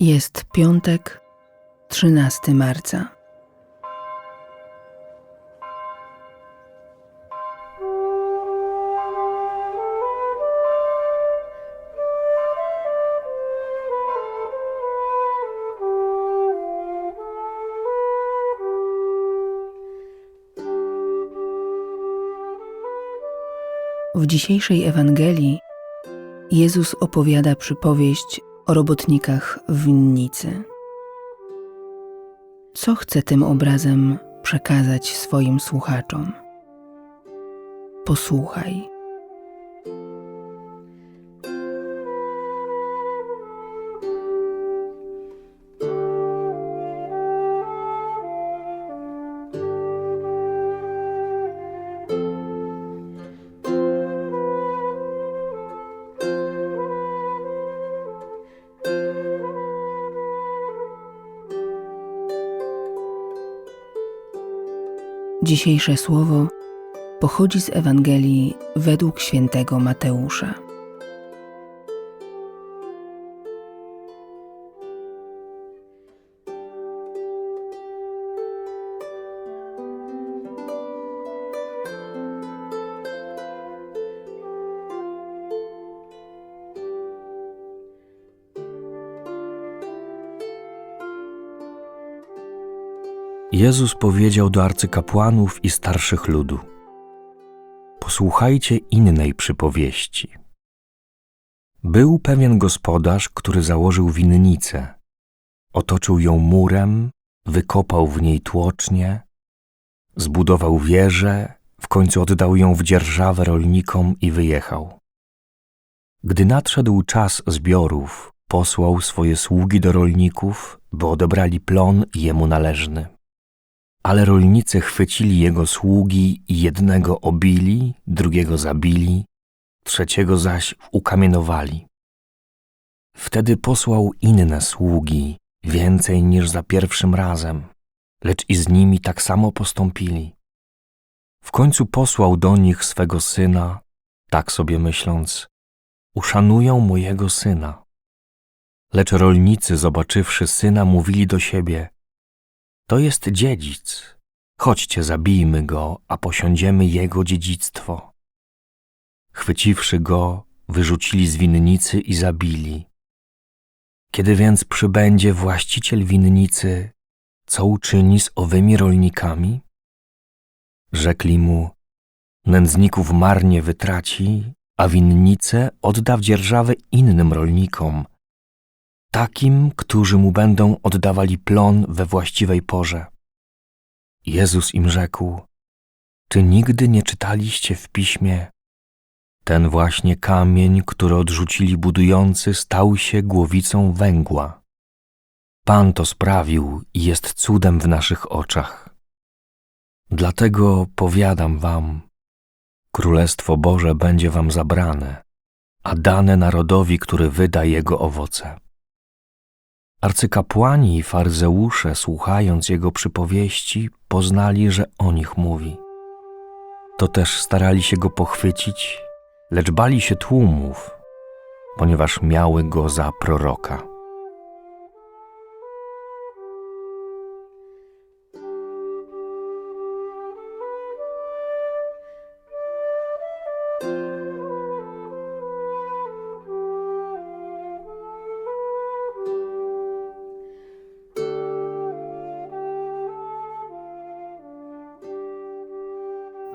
Jest piątek, 13 marca. W dzisiejszej Ewangelii Jezus opowiada przypowieść o robotnikach w winnicy. Co chce tym obrazem przekazać swoim słuchaczom? Posłuchaj. Dzisiejsze słowo pochodzi z Ewangelii według świętego Mateusza. Jezus powiedział do arcykapłanów i starszych ludu: Posłuchajcie innej przypowieści. Był pewien gospodarz, który założył winnicę. Otoczył ją murem, wykopał w niej tłocznie, zbudował wieżę, w końcu oddał ją w dzierżawę rolnikom i wyjechał. Gdy nadszedł czas zbiorów, posłał swoje sługi do rolników, by odebrali plon jemu należny. Ale rolnicy chwycili jego sługi i jednego obili, drugiego zabili, trzeciego zaś ukamienowali. Wtedy posłał inne sługi, więcej niż za pierwszym razem, lecz i z nimi tak samo postąpili. W końcu posłał do nich swego syna, tak sobie myśląc, uszanują mojego syna. Lecz rolnicy, zobaczywszy syna, mówili do siebie – to jest dziedzic. Chodźcie, zabijmy go, a posiądziemy jego dziedzictwo. Chwyciwszy go, wyrzucili z winnicy i zabili. Kiedy więc przybędzie właściciel winnicy, co uczyni z owymi rolnikami? Rzekli mu, nędzników marnie wytraci, a winnicę odda w dzierżawę innym rolnikom – takim, którzy mu będą oddawali plon we właściwej porze. Jezus im rzekł: Czy nigdy nie czytaliście w piśmie? Ten właśnie kamień, który odrzucili budujący, stał się głowicą węgła. Pan to sprawił i jest cudem w naszych oczach. Dlatego powiadam wam, Królestwo Boże będzie wam zabrane, a dane narodowi, który wyda jego owoce. Arcykapłani i faryzeusze, słuchając jego przypowieści, poznali, że o nich mówi. To też starali się go pochwycić, lecz bali się tłumów, ponieważ miały go za proroka.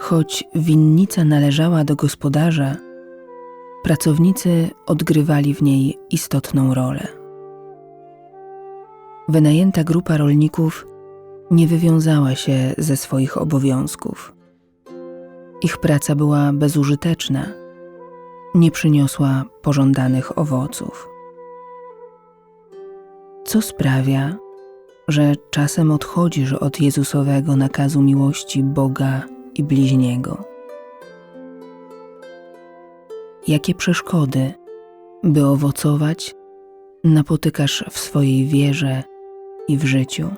Choć winnica należała do gospodarza, pracownicy odgrywali w niej istotną rolę. Wynajęta grupa rolników nie wywiązała się ze swoich obowiązków. Ich praca była bezużyteczna, nie przyniosła pożądanych owoców. Co sprawia, że czasem odchodzisz od Jezusowego nakazu miłości Boga i bliźniego. Jakie przeszkody, by owocować, napotykasz w swojej wierze i w życiu?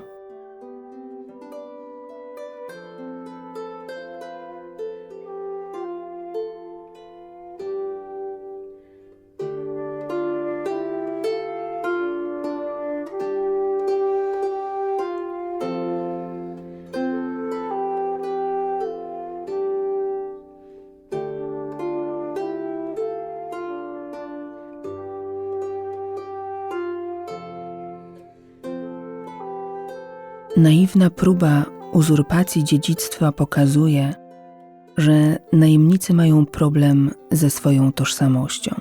Naiwna próba uzurpacji dziedzictwa pokazuje, że najemnicy mają problem ze swoją tożsamością.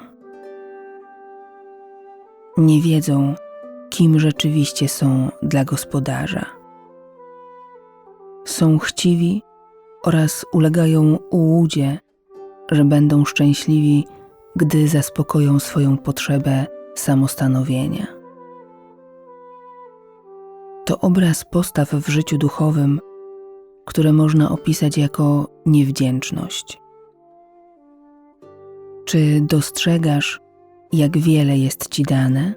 Nie wiedzą, kim rzeczywiście są dla gospodarza. Są chciwi oraz ulegają ułudzie, że będą szczęśliwi, gdy zaspokoją swoją potrzebę samostanowienia. To obraz postaw w życiu duchowym, które można opisać jako niewdzięczność. Czy dostrzegasz, jak wiele jest ci dane?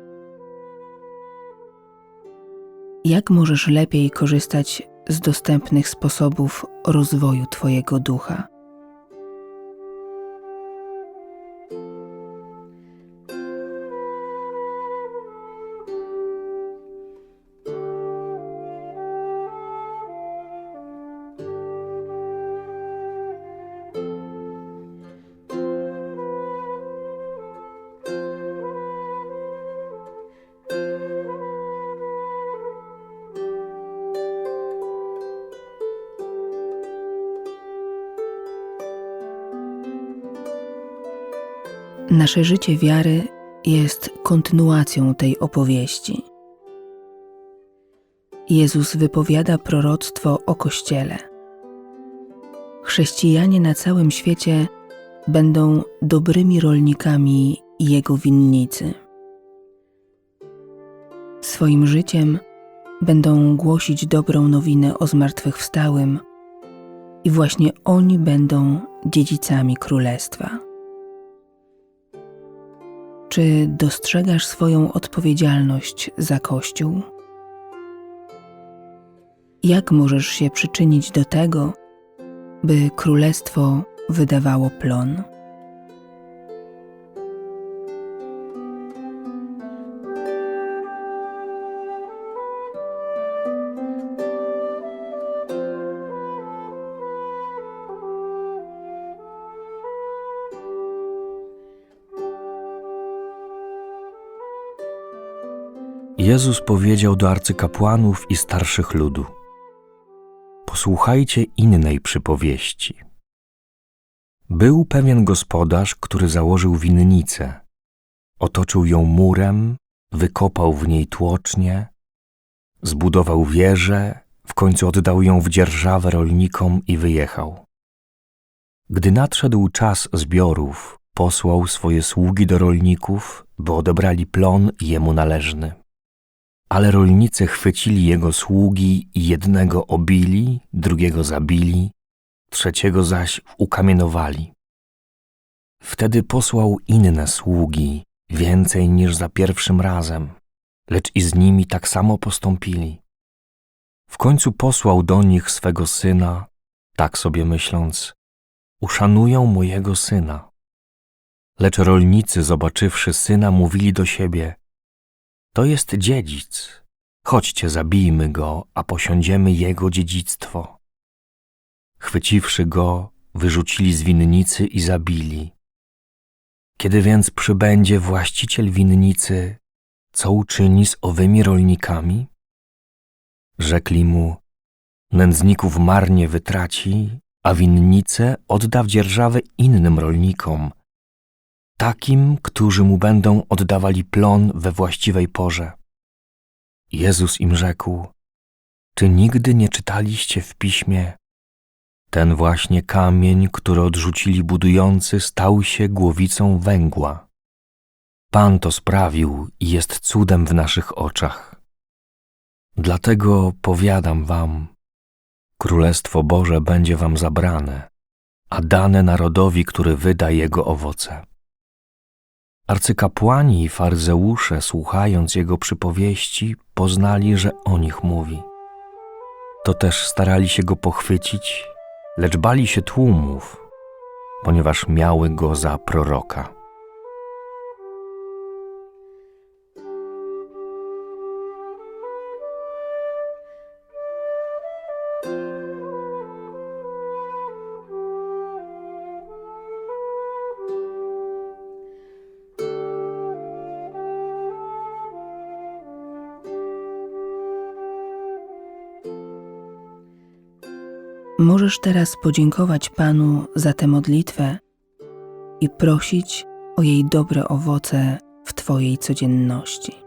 Jak możesz lepiej korzystać z dostępnych sposobów rozwoju Twojego ducha? Nasze życie wiary jest kontynuacją tej opowieści. Jezus wypowiada proroctwo o Kościele. Chrześcijanie na całym świecie będą dobrymi rolnikami Jego winnicy. Swoim życiem będą głosić dobrą nowinę o zmartwychwstałym i właśnie oni będą dziedzicami Królestwa. Czy dostrzegasz swoją odpowiedzialność za Kościół? Jak możesz się przyczynić do tego, by królestwo wydawało plon? Jezus powiedział do arcykapłanów i starszych ludu: Posłuchajcie innej przypowieści. Był pewien gospodarz, który założył winnicę. Otoczył ją murem, wykopał w niej tłocznie, zbudował wieżę, w końcu oddał ją w dzierżawę rolnikom i wyjechał. Gdy nadszedł czas zbiorów, posłał swoje sługi do rolników, by odebrali plon jemu należny. Ale rolnicy chwycili jego sługi i jednego obili, drugiego zabili, trzeciego zaś ukamienowali. Wtedy posłał inne sługi, więcej niż za pierwszym razem, lecz i z nimi tak samo postąpili. W końcu posłał do nich swego syna, tak sobie myśląc, uszanują mojego syna. Lecz rolnicy, zobaczywszy syna, mówili do siebie – to jest dziedzic. Chodźcie, zabijmy go, a posiądziemy jego dziedzictwo. Chwyciwszy go, wyrzucili z winnicy i zabili. Kiedy więc przybędzie właściciel winnicy, co uczyni z owymi rolnikami? Rzekli mu, nędzników marnie wytraci, a winnicę odda w dzierżawę innym rolnikom, takim, którzy mu będą oddawali plon we właściwej porze. Jezus im rzekł: Czy nigdy nie czytaliście w piśmie? Ten właśnie kamień, który odrzucili budujący, stał się głowicą węgła. Pan to sprawił i jest cudem w naszych oczach. Dlatego powiadam wam, Królestwo Boże będzie wam zabrane, a dane narodowi, który wyda jego owoce. Arcykapłani i faryzeusze, słuchając jego przypowieści, poznali, że o nich mówi. To też starali się go pochwycić, lecz bali się tłumów, ponieważ miały go za proroka. Możesz teraz podziękować Panu za tę modlitwę i prosić o jej dobre owoce w Twojej codzienności.